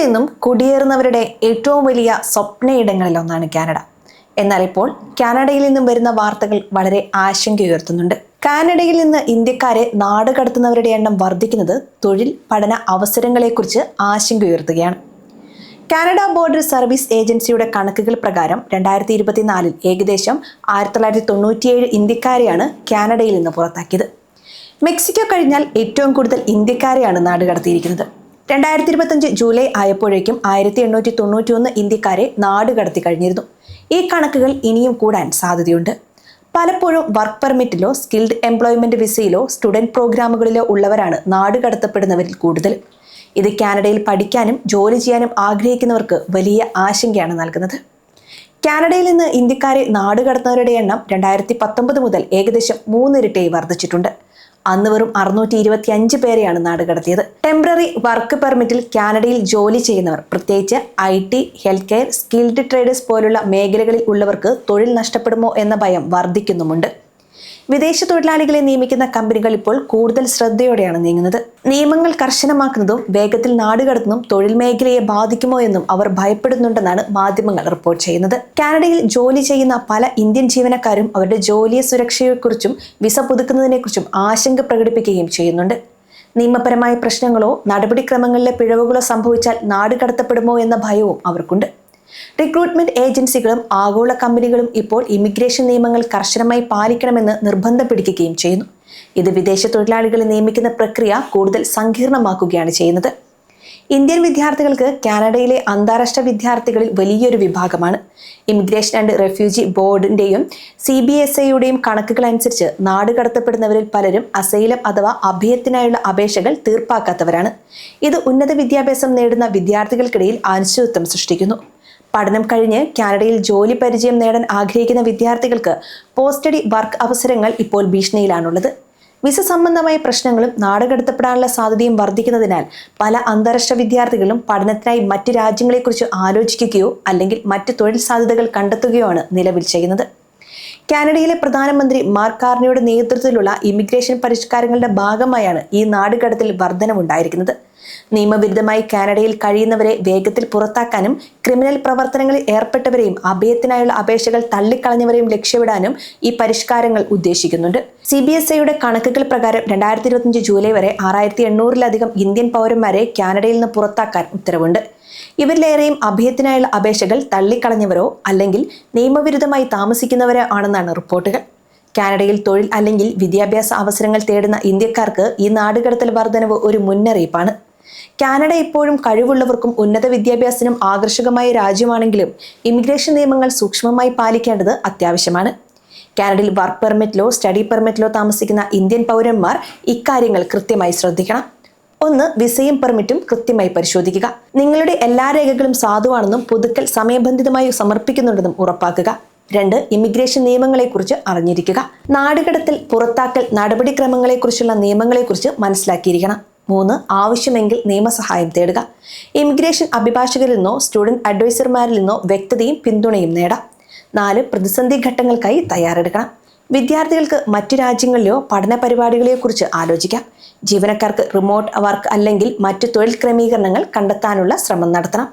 നിന്നും കുടിയേറുന്നവരുടെ ഏറ്റവും വലിയ സ്വപ്നയിടങ്ങളിലൊന്നാണ് കാനഡ. എന്നാൽ ഇപ്പോൾ കാനഡയിൽ നിന്നും വരുന്ന വാർത്തകൾ വളരെ ആശങ്ക ഉയർത്തുന്നുണ്ട്. കാനഡയിൽ നിന്ന് ഇന്ത്യക്കാരെ നാട് കടത്തുന്നവരുടെ എണ്ണം വർദ്ധിക്കുന്നത് തൊഴിൽ പഠന അവസരങ്ങളെക്കുറിച്ച് ആശങ്ക ഉയർത്തുകയാണ്. കാനഡ ബോർഡർ സർവീസ് ഏജൻസിയുടെ കണക്കുകൾ പ്രകാരം രണ്ടായിരത്തി ഇരുപത്തിനാലിൽ ഏകദേശം ആയിരത്തി തൊള്ളായിരത്തി തൊണ്ണൂറ്റിയേഴ് ഇന്ത്യക്കാരെയാണ് കാനഡയിൽ നിന്ന് പുറത്താക്കിയത്. മെക്സിക്കോ കഴിഞ്ഞാൽ ഏറ്റവും കൂടുതൽ ഇന്ത്യക്കാരെയാണ് നാട് കടത്തിയിരിക്കുന്നത്. രണ്ടായിരത്തി ഇരുപത്തഞ്ച് ജൂലൈ ആയപ്പോഴേക്കും ആയിരത്തി എണ്ണൂറ്റി തൊണ്ണൂറ്റി ഒന്ന് ഇന്ത്യക്കാരെ നാട് കടത്തി കഴിഞ്ഞിരുന്നു. ഈ കണക്കുകൾ ഇനിയും കൂടാൻ സാധ്യതയുണ്ട്. പലപ്പോഴും വർക്ക് പെർമിറ്റിലോ സ്കിൽഡ് എംപ്ലോയ്മെന്റ് വിസയിലോ സ്റ്റുഡന്റ് പ്രോഗ്രാമുകളിലോ ഉള്ളവരാണ് നാട് കടത്തപ്പെടുന്നവരിൽ കൂടുതൽ. ഇത് കാനഡയിൽ പഠിക്കാനും ജോലി ചെയ്യാനും ആഗ്രഹിക്കുന്നവർക്ക് വലിയ ആശങ്കയാണ് നൽകുന്നത്. കാനഡയിൽ നിന്ന് ഇന്ത്യക്കാരെ നാടുകടത്തുന്നവരുടെ എണ്ണം രണ്ടായിരത്തി പത്തൊമ്പത് മുതൽ ഏകദേശം മൂന്നിരട്ടിയായി വർദ്ധിച്ചിട്ടുണ്ട്. അന്ന് വെറും അറുന്നൂറ്റി ഇരുപത്തി അഞ്ച് പേരെയാണ് നാടുകടത്തിയത് ടെമ്പററി വർക്ക് പെർമിറ്റിൽ കാനഡയിൽ ജോലി ചെയ്യുന്നവർ പ്രത്യേകിച്ച് I T health care skilled traders പോലുള്ള മേഖലകളിൽ ഉള്ളവർക്ക് തൊഴിൽ നഷ്ടപ്പെടുമോ എന്ന ഭയം വർദ്ധിക്കുന്നുമുണ്ട്. വിദേശ തൊഴിലാളികളെ നിയമിക്കുന്ന കമ്പനികൾ ഇപ്പോൾ കൂടുതൽ ശ്രദ്ധയോടെയാണ് നീങ്ങുന്നത്. നിയമങ്ങൾ കർശനമാക്കുന്നതും വേഗത്തിൽ നാടുകടത്തുന്നതും തൊഴിൽ മേഖലയെ ബാധിക്കുമോ എന്നും അവർ ഭയപ്പെടുന്നുണ്ടെന്നാണ് മാധ്യമങ്ങൾ റിപ്പോർട്ട് ചെയ്യുന്നത്. കാനഡയിൽ ജോലി ചെയ്യുന്ന പല ഇന്ത്യൻ ജീവനക്കാരും അവരുടെ ജോലിയെ സുരക്ഷയെക്കുറിച്ചും വിസ പുതുക്കുന്നതിനെക്കുറിച്ചും ആശങ്ക പ്രകടിപ്പിക്കുകയും ചെയ്യുന്നുണ്ട്. നിയമപരമായ പ്രശ്നങ്ങളോ നടപടിക്രമങ്ങളിലെ പിഴവുകളോ സംഭവിച്ചാൽ നാടുകടത്തപ്പെടുമോ എന്ന ഭയവും അവർക്കുണ്ട്. റിക്രൂട്ട്മെന്റ് ഏജൻസികളും ആഗോള കമ്പനികളും ഇപ്പോൾ ഇമിഗ്രേഷൻ നിയമങ്ങൾ കർശനമായി പാലിക്കണമെന്ന് നിർബന്ധം പിടിക്കുകയും ചെയ്യുന്നു. ഇത് വിദേശ തൊഴിലാളികളെ നിയമിക്കുന്ന പ്രക്രിയ കൂടുതൽ സങ്കീർണമാക്കുകയാണ് ചെയ്യുന്നത്. ഇന്ത്യൻ വിദ്യാർത്ഥികൾക്ക് കാനഡയിലെ അന്താരാഷ്ട്ര വിദ്യാർത്ഥികളിൽ വലിയൊരു വിഭാഗമാണ്. ഇമിഗ്രേഷൻ ആൻഡ് റെഫ്യൂജി ബോർഡിന്റെയും സി ബി എസ് ഐയുടെയും കണക്കുകൾ അനുസരിച്ച് നാട് കടത്തപ്പെടുന്നവരിൽ പലരും അസൈലം അഥവാ അഭയത്തിനായുള്ള അപേക്ഷകൾ തീർപ്പാക്കാത്തവരാണ്. ഇത് ഉന്നത വിദ്യാഭ്യാസം നേടുന്ന വിദ്യാർത്ഥികൾക്കിടയിൽ അനിശ്ചിതത്വം സൃഷ്ടിക്കുന്നു. പഠനം കഴിഞ്ഞ് കാനഡയിൽ ജോലി പരിചയം നേടാൻ ആഗ്രഹിക്കുന്ന വിദ്യാർത്ഥികൾക്ക് പോസ്റ്റഡി സ്റ്റഡി വർക്ക് അവസരങ്ങൾ ഇപ്പോൾ ഭീഷണിയിലാണുള്ളത്. വിസ സംബന്ധമായ പ്രശ്നങ്ങളും നാടുകടത്തപ്പെടാനുള്ള സാധ്യതയും വർദ്ധിക്കുന്നതിനാൽ പല അന്താരാഷ്ട്ര വിദ്യാർത്ഥികളും പഠനത്തിനായി മറ്റ് രാജ്യങ്ങളെക്കുറിച്ച് ആലോചിക്കുകയോ അല്ലെങ്കിൽ മറ്റ് തൊഴിൽ സാധ്യതകൾ കണ്ടെത്തുകയോ ആണ് നിലവിൽ ചെയ്യുന്നത്. കാനഡയിലെ പ്രധാനമന്ത്രി മാർക്ക് കാർണിയുടെ നേതൃത്വത്തിലുള്ള ഇമിഗ്രേഷൻ പരിഷ്കാരങ്ങളുടെ ഭാഗമായാണ് ഈ നാടുകടത്തിൽ വർധനവുണ്ടായിരിക്കുന്നത്. നിയമവിരുദ്ധമായി കാനഡയിൽ കഴിയുന്നവരെ വേഗത്തിൽ പുറത്താക്കാനും ക്രിമിനൽ പ്രവർത്തനങ്ങളിൽ ഏർപ്പെട്ടവരെയും അഭയത്തിനായുള്ള അപേക്ഷകൾ തള്ളിക്കളഞ്ഞവരെയും ലക്ഷ്യമിടാനും ഈ പരിഷ്കാരങ്ങൾ ഉദ്ദേശിക്കുന്നുണ്ട്. സി ബി എസ് ഐയുടെ കണക്കുകൾ പ്രകാരം രണ്ടായിരത്തി ഇരുപത്തിയഞ്ച് ജൂലൈ വരെ ആറായിരത്തി എണ്ണൂറിലധികം ഇന്ത്യൻ പൗരന്മാരെ കാനഡയിൽ നിന്ന് പുറത്താക്കാൻ ഉത്തരവുണ്ട്. ഇവരിലേറെയും അഭയത്തിനായുള്ള അപേക്ഷകൾ തള്ളിക്കളഞ്ഞവരോ അല്ലെങ്കിൽ നിയമവിരുദ്ധമായി താമസിക്കുന്നവരോ ആണെന്നാണ് റിപ്പോർട്ടുകൾ. കാനഡയിൽ തൊഴിൽ അല്ലെങ്കിൽ വിദ്യാഭ്യാസ അവസരങ്ങൾ തേടുന്ന ഇന്ത്യക്കാർക്ക് ഈ നാടുകടത്തൽ വർധനവ് ഒരു മുന്നറിയിപ്പാണ്. കാനഡ ഇപ്പോഴും കഴിവുള്ളവർക്കും ഉന്നത വിദ്യാഭ്യാസത്തിനും ആകർഷകമായ രാജ്യമാണെങ്കിലും ഇമിഗ്രേഷൻ നിയമങ്ങൾ സൂക്ഷ്മമായി പാലിക്കേണ്ടത് അത്യാവശ്യമാണ്. കാനഡയിൽ വർക്ക് പെർമിറ്റിലോ സ്റ്റഡി പെർമിറ്റിലോ താമസിക്കുന്ന ഇന്ത്യൻ പൗരന്മാർ ഇക്കാര്യങ്ങൾ കൃത്യമായി ശ്രദ്ധിക്കണം. ഒന്ന് വിസയും പെർമിറ്റും കൃത്യമായി പരിശോധിക്കുക. നിങ്ങളുടെ എല്ലാ രേഖകളും സാധുവാണെന്നും പുതുക്കൽ സമയബന്ധിതമായി സമർപ്പിക്കുന്നുണ്ടെന്നും ഉറപ്പാക്കുക. രണ്ട് ഇമിഗ്രേഷൻ നിയമങ്ങളെക്കുറിച്ച് അറിഞ്ഞിരിക്കുക. നാടുകടത്തിൽ പുറത്താക്കൽ നടപടിക്രമങ്ങളെക്കുറിച്ചുള്ള നിയമങ്ങളെക്കുറിച്ച് മനസ്സിലാക്കിയിരിക്കണം. മൂന്ന് ആവശ്യമെങ്കിൽ നിയമസഹായം തേടുക. ഇമിഗ്രേഷൻ അഭിഭാഷകരിൽ നിന്നോ സ്റ്റുഡന്റ് അഡ്വൈസർമാരിൽ നിന്നോ വ്യക്തതയും പിന്തുണയും നേടാം. നാല് പ്രതിസന്ധി ഘട്ടങ്ങൾക്കായി തയ്യാറെടുക്കണം. വിദ്യാർത്ഥികൾക്ക് മറ്റു രാജ്യങ്ങളിലെയോ പഠന പരിപാടികളെയോ കുറിച്ച് ആലോചിക്കാം. ജീവനക്കാർക്ക് റിമോട്ട് വർക്ക് അല്ലെങ്കിൽ മറ്റു തൊഴിൽ ക്രമീകരണങ്ങൾ കണ്ടെത്താനുള്ള ശ്രമം നടത്തണം.